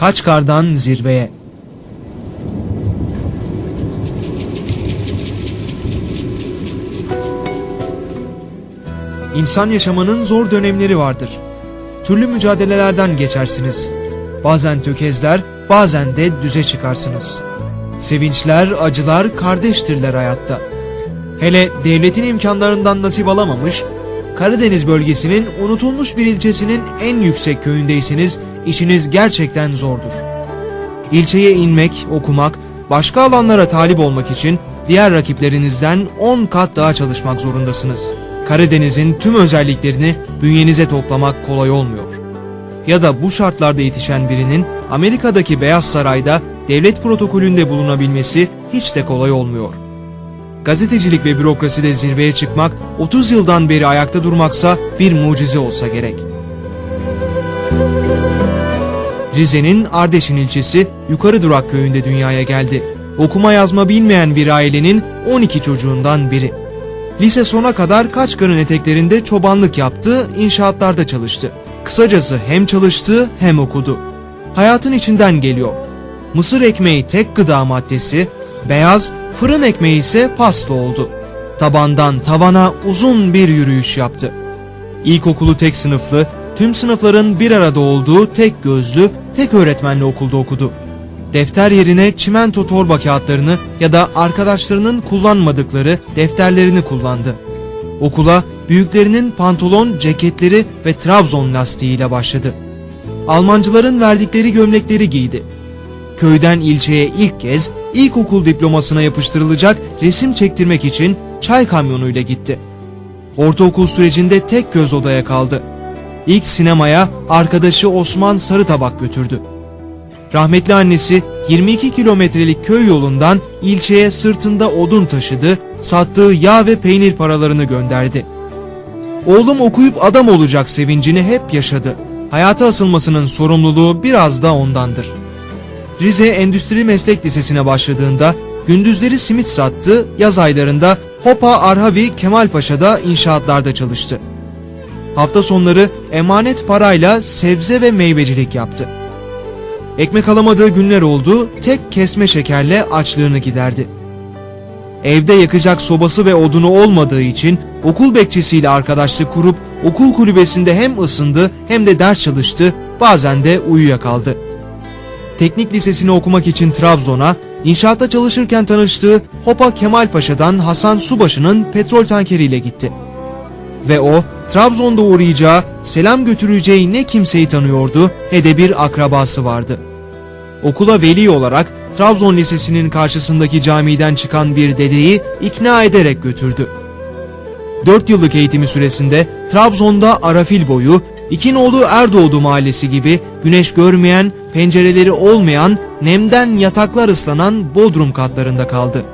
Kaçkar'dan zirveye. İnsan yaşamanın zor dönemleri vardır. Türlü mücadelelerden geçersiniz. Bazen tökezler, bazen de düze çıkarsınız. Sevinçler, acılar kardeştirler hayatta. Hele devletin imkanlarından nasip alamamış, Karadeniz bölgesinin unutulmuş bir ilçesinin en yüksek köyündeyseniz işiniz gerçekten zordur. İlçeye inmek, okumak, başka alanlara talip olmak için diğer rakiplerinizden 10 kat daha çalışmak zorundasınız. Karadeniz'in tüm özelliklerini bünyenize toplamak kolay olmuyor. Ya da bu şartlarda yetişen birinin Amerika'daki Beyaz Saray'da devlet protokolünde bulunabilmesi hiç de kolay olmuyor. Gazetecilik ve bürokraside zirveye çıkmak 30 yıldan beri ayakta durmaksa bir mucize olsa gerek. Rize'nin Ardeşin ilçesi Yukarı Durak köyünde dünyaya geldi. Okuma yazma bilmeyen bir ailenin 12 çocuğundan biri. Lise sona kadar Kaçkar'ın eteklerinde çobanlık yaptı, inşaatlarda çalıştı. Kısacası hem çalıştı hem okudu. Hayatın içinden geliyor. Mısır ekmeği tek gıda maddesi, beyaz, fırın ekmeği ise pasta oldu. Tabandan tavana uzun bir yürüyüş yaptı. İlkokulu tek sınıflı, tüm sınıfların bir arada olduğu tek gözlü, tek öğretmenli okulda okudu. Defter yerine çimento torba kağıtlarını ya da arkadaşlarının kullanmadıkları defterlerini kullandı. Okula büyüklerinin pantolon, ceketleri ve Trabzon lastiğiyle başladı. Almancıların verdikleri gömlekleri giydi. Köyden ilçeye ilk kez ilkokul diplomasına yapıştırılacak resim çektirmek için çay kamyonuyla gitti. Ortaokul sürecinde tek göz odaya kaldı. İlk sinemaya arkadaşı Osman Sarıtabak götürdü. Rahmetli annesi 22 kilometrelik köy yolundan ilçeye sırtında odun taşıdı, sattığı yağ ve peynir paralarını gönderdi. Oğlum okuyup adam olacak sevincini hep yaşadı. Hayata asılmasının sorumluluğu biraz da ondandır. Rize Endüstri Meslek Lisesi'ne başladığında gündüzleri simit sattı, yaz aylarında Hopa Arhavi Kemalpaşa'da inşaatlarda çalıştı. Hafta sonları emanet parayla sebze ve meyvecilik yaptı. Ekmek alamadığı günler oldu, tek kesme şekerle açlığını giderdi. Evde yakacak sobası ve odunu olmadığı için okul bekçisiyle arkadaşlık kurup okul kulübesinde hem ısındı hem de ders çalıştı, bazen de uyuyakaldı. Teknik lisesini okumak için Trabzon'a, inşaatta çalışırken tanıştığı Hopa Kemalpaşa'dan Hasan Subaşı'nın petrol tankeriyle gitti. Ve o, Trabzon'da uğrayacağı, selam götüreceği ne kimseyi tanıyordu ne de bir akrabası vardı. Okula veli olarak Trabzon Lisesi'nin karşısındaki camiden çıkan bir dedeyi ikna ederek götürdü. 4 yıllık eğitimi süresinde Trabzon'da Arafil boyu, İkinoğlu Erdoğdu mahallesi gibi güneş görmeyen, pencereleri olmayan, nemden yataklar ıslanan Bodrum katlarında kaldı.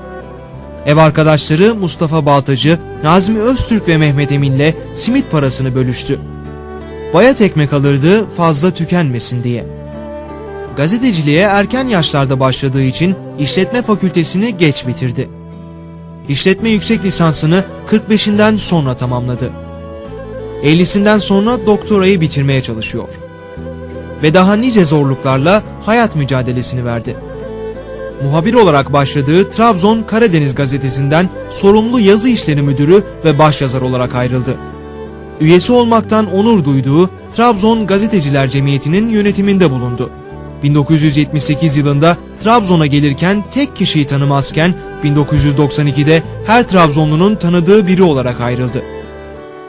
Ev arkadaşları Mustafa Baltacı, Nazmi Öztürk ve Mehmet Emin'le simit parasını bölüştü. Bayat ekmek alırdı fazla tükenmesin diye. Gazeteciliğe erken yaşlarda başladığı için işletme fakültesini geç bitirdi. İşletme yüksek lisansını 45'inden sonra tamamladı. 50'sinden sonra doktorayı bitirmeye çalışıyor. Ve daha nice zorluklarla hayat mücadelesini verdi. Muhabir olarak başladığı Trabzon Karadeniz gazetesinden sorumlu yazı işleri müdürü ve başyazar olarak ayrıldı. Üyesi olmaktan onur duyduğu Trabzon Gazeteciler Cemiyeti'nin yönetiminde bulundu. 1978 yılında Trabzon'a gelirken tek kişiyi tanımazken 1992'de her Trabzonlunun tanıdığı biri olarak ayrıldı.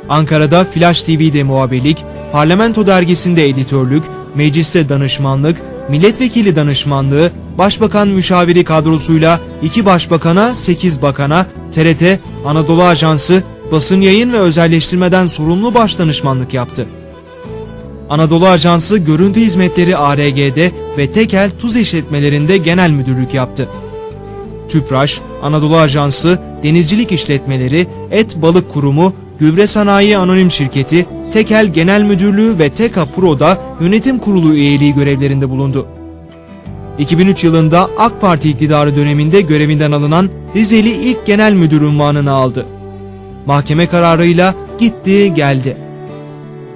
Ankara'da Flash TV'de muhabirlik, Parlamento dergisinde editörlük, mecliste danışmanlık, milletvekili danışmanlığı, başbakan müşaviri kadrosuyla iki başbakana, 8 bakana, TRT, Anadolu Ajansı, basın yayın ve özelleştirmeden sorumlu baş danışmanlık yaptı. Anadolu Ajansı Görüntü Hizmetleri ARG'de ve Tekel Tuz İşletmelerinde genel müdürlük yaptı. TÜPRAŞ, Anadolu Ajansı, Denizcilik İşletmeleri, Et Balık Kurumu, Gübre Sanayi Anonim Şirketi, Tekel Genel Müdürlüğü ve TEKA Pro'da yönetim kurulu üyeliği görevlerinde bulundu. 2003 yılında AK Parti iktidarı döneminde görevinden alınan Rizeli ilk genel müdür unvanını aldı. Mahkeme kararıyla gitti geldi.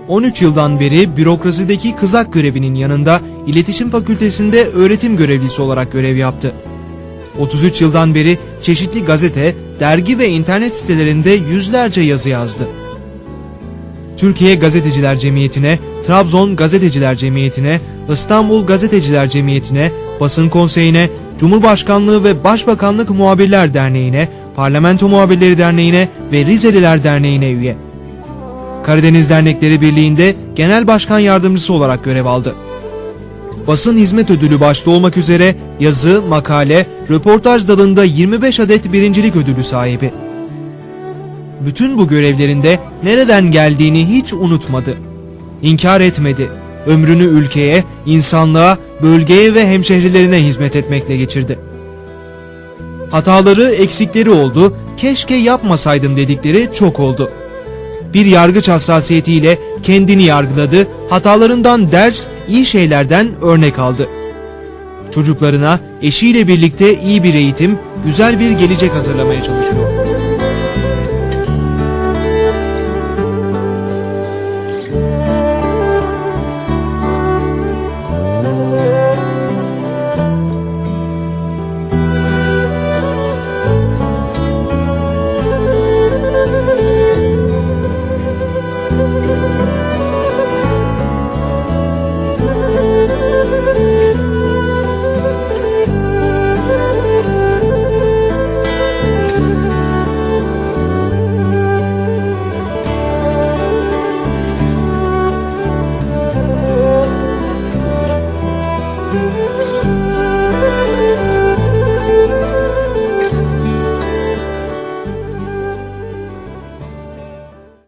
13 yıldan beri bürokrasideki kızak görevinin yanında İletişim Fakültesinde öğretim görevlisi olarak görev yaptı. 33 yıldan beri çeşitli gazete, dergi ve internet sitelerinde yüzlerce yazı yazdı. Türkiye Gazeteciler Cemiyeti'ne, Trabzon Gazeteciler Cemiyeti'ne, İstanbul Gazeteciler Cemiyeti'ne, Basın Konseyi'ne, Cumhurbaşkanlığı ve Başbakanlık Muhabirler Derneği'ne, Parlamento Muhabirleri Derneği'ne ve Rizeliler Derneği'ne üye. Karadeniz Dernekleri Birliği'nde Genel Başkan Yardımcısı olarak görev aldı. Basın Hizmet Ödülü başta olmak üzere yazı, makale, röportaj dalında 25 adet birincilik ödülü sahibi. Bütün bu görevlerinde nereden geldiğini hiç unutmadı. İnkar etmedi. Ömrünü ülkeye, insanlığa, bölgeye ve hemşehrilerine hizmet etmekle geçirdi. Hataları, eksikleri oldu, keşke yapmasaydım dedikleri çok oldu. Bir yargıç hassasiyetiyle kendini yargıladı, hatalarından ders, iyi şeylerden örnek aldı. Çocuklarına eşiyle birlikte iyi bir eğitim, güzel bir gelecek hazırlamaya çalışıyor.